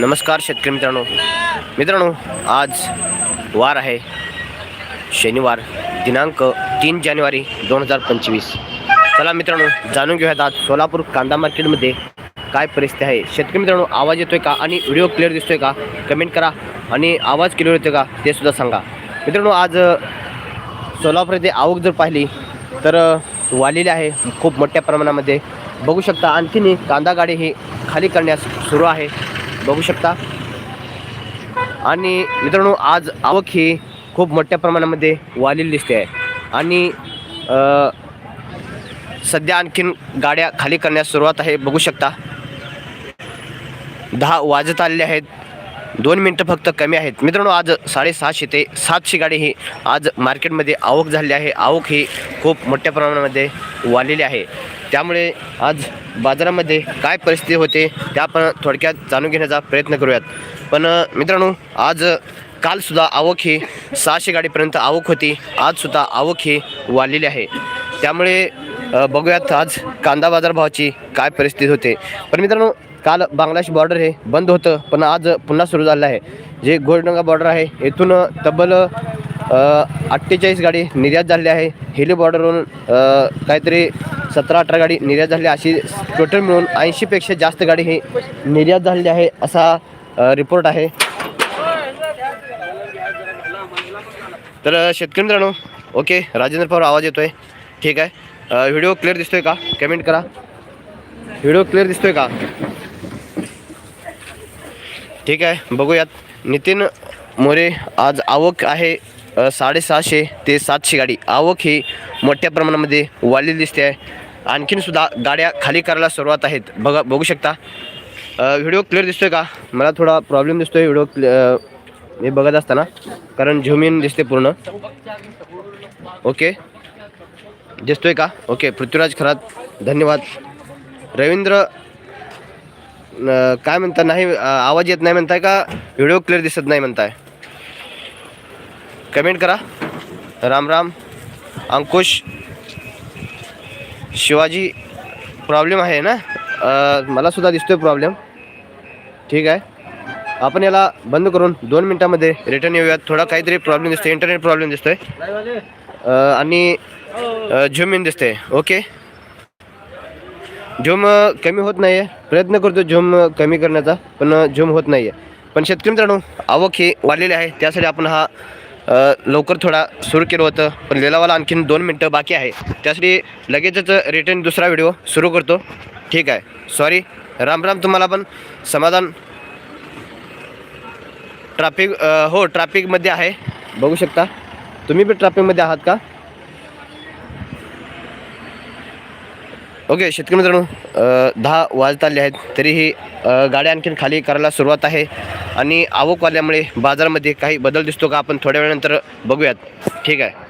नमस्कार शेतकरी मित्रांनो. मित्रांनो आज वार आहे. शनिवार दिनांक तीन जानेवारी दोन हजार पंचवीस. चला मित्रांनो जाणून घेऊयात आज सोलापूर कांदा मार्केटमध्ये काय परिस्थिती आहे. शेतकरी मित्रांनो आवाज येतोय का आणि व्हिडिओ क्लिअर दिसतोय का? कमेंट करा आणि आवाज क्लिअर येतोय का ते सुद्धा सांगा. मित्रांनो आज सोलापूर येथे आवक जर पाहिली तर वाढलेली आहे खूप मोठ्या प्रमाणामध्ये. बघू शकता आणखीन कांदा गाडी ही खाली करण्यास सुरू आहे. बघू शकता. आणि मित्रांनो आज आवक ही खूप मोठ्या प्रमाणामध्ये वाढलेली दिसते आहे. आणि सध्या आणखीन गाड्या खाली करण्यास सुरुवात आहे. बघू शकता. दहा वाजत आलेले आहेत. दोन मिनटं फक्त कमी आहेत. मित्रांनो आज साडेसहाशे ते सातशे गाडी ही आज मार्केटमध्ये आवक झाली आहे. आवक ही खूप मोठ्या प्रमाणामध्ये वाढलेली आहे. त्यामुळे आज बाजारामध्ये काय परिस्थिती होते त्या आपण थोडक्यात जाणून घेण्याचा प्रयत्न करूयात. पण मित्रांनो आज कालसुद्धा आवक ही सहाशे गाडीपर्यंत आवक होती. आजसुद्धा आवक ही वाढलेली आहे. त्यामुळे बघूयात आज कांदा बाजारभावाची काय परिस्थिती होते. पण मित्रांनो काल बांगलादेश बॉर्डर हे बंद होतं पण आज पुन्हा सुरू झालं आहे. जे गोल्डंगा बॉर्डर आहे येथून तब्बल अठ्ठेचाळीस गाडी निर्यात झाली आहे. हिली बॉर्डरवरून काहीतरी सतरा अठरा गाडी निर्यात झाली अशी टोटल मिळून ऐंशीपेक्षा जास्त गाडी ही निर्यात झालेली आहे असा रिपोर्ट आहे. तर शेतकरी मित्रांनो ओके राजेंद्र पवार आवाज येतोय. ठीक आहे. व्हिडिओ क्लिअर दिसतोय का? कमेंट करा. व्हिडिओ क्लिअर दिसतोय का? ठीक आहे बघूयात. नितीन मोरे आज आवक आहे साडेसहाशे ते सातशे गाडी. आवक ही मोठ्या प्रमाणामध्ये वाढलेली दिसते आहे. आणखीन सुद्धा गाड्या खाली करायला सुरुवात आहेत. बघा बघू शकता. व्हिडिओ क्लिअर दिसतोय का? मला थोडा प्रॉब्लेम दिसतोय व्हिडिओ क्लिअ मी बघत असताना. कारण झूम इन दिसते पूर्ण. ओके. दिसतोय का? ओके पृथ्वीराज खरात. धन्यवाद. रवींद्र काय म्हणता नाही आवाज येत नाही म्हणताय का? व्हिडिओ क्लिअर दिसत नाही म्हणताय. कमेंट करा. राम राम. अंकुश. शिवाजी प्रॉब्लेम आहे ना? मला सुद्धा दिसतोय प्रॉब्लेम. ठीक आहे. आपण याला बंद करून दोन मिनटामध्ये रिटर्न येऊयात. थोडा काहीतरी प्रॉब्लेम दिसतोय इंटरनेट प्रॉब्लेम दिसतोय. आणि झूम इन दिसते ओके झूम कमी होत नाही आहे प्रयत्न करतो झूम कमी करण्याचा पण झोम झूम होत नाही आहे पण शेतकरी मित्रांनो आवक ही वाढलेली आहे. त्यासाठी आपण हा लवकर थोडा सुरू केलं होतं. पण लिलावाला आणखीन दोन मिनटं बाकी आहे. त्यासाठी लगेचच रिटर्न दुसरा व्हिडिओ सुरू करतो. ठीक आहे. सॉरी राम राम तुम्हाला पण. समाधान. ट्रॅफिक हो ट्रॅफिकमध्ये आहे. बघू शकता. तुम्ही पण ट्रॅफिकमध्ये आहात का? ओके शेतकरी मित्रांनो दहा वाजत आले आहेत तरीही गाड्या आणखीन खाली करायला सुरुवात आहे आणि आवक वाल्यामुळे बाजारामध्ये काही बदल दिसतो का आपण थोड्या वेळानंतर बघूयात. ठीक आहे.